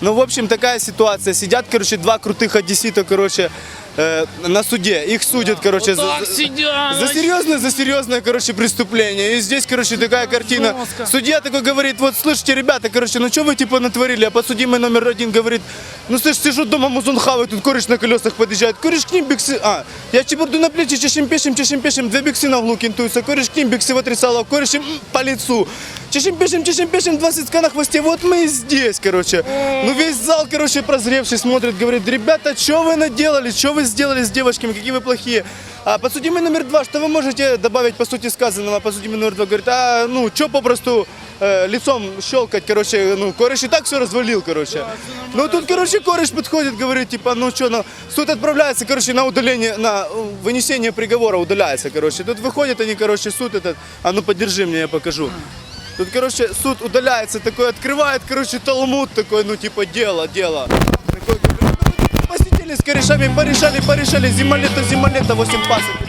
Ну, в общем, такая ситуация. Сидят, короче, два крутых одессита, короче, э, на суде. Их судят, короче, за, Так за- сидят. за серьезное, за серьезное, короче, преступление. И здесь, короче, такая картина. Жестко. Судья такой говорит, вот, слышите, ребята, короче, ну что вы, типа, натворили? А подсудимый номер один говорит, ну, слышь, сижу дома, музон хавает, тут кореш на колесах подъезжает. Кореш к ним биксы, а, я чебурду на плечи, чешем пешим, чешем пешим, две биксы на углу кентуются. Кореш к ним биксы в отрицало, кореш им по лицу. Чешем пешим, чешем пешим, два сиська на хвосте, вот мы и здесь, короче. Ну, весь зал, короче, прозревший смотрит, говорит, ребята, что вы наделали, что вы сделали с девочками, какие вы плохие. А подсудимый номер два, что вы можете добавить по сути сказанного? Подсудимый номер два говорит, а, ну, что попросту э, лицом щелкать, короче, ну, кореш и так все развалил, короче. Ну, тут, короче, кореш подходит, говорит, типа, ну, что, ну, суд отправляется, короче, на удаление, на э, вынесение приговора удаляется, короче. Тут выходят они, короче, суд этот, а ну, подержи мне, я покажу. Тут, короче, суд удаляется, такой открывает, короче, талмуд такой, ну, типа, дело, дело. Такой, говорит, «Ну, посидели с корешами, порешали, порешали, зима-лето, зима-лето, 8 пасок.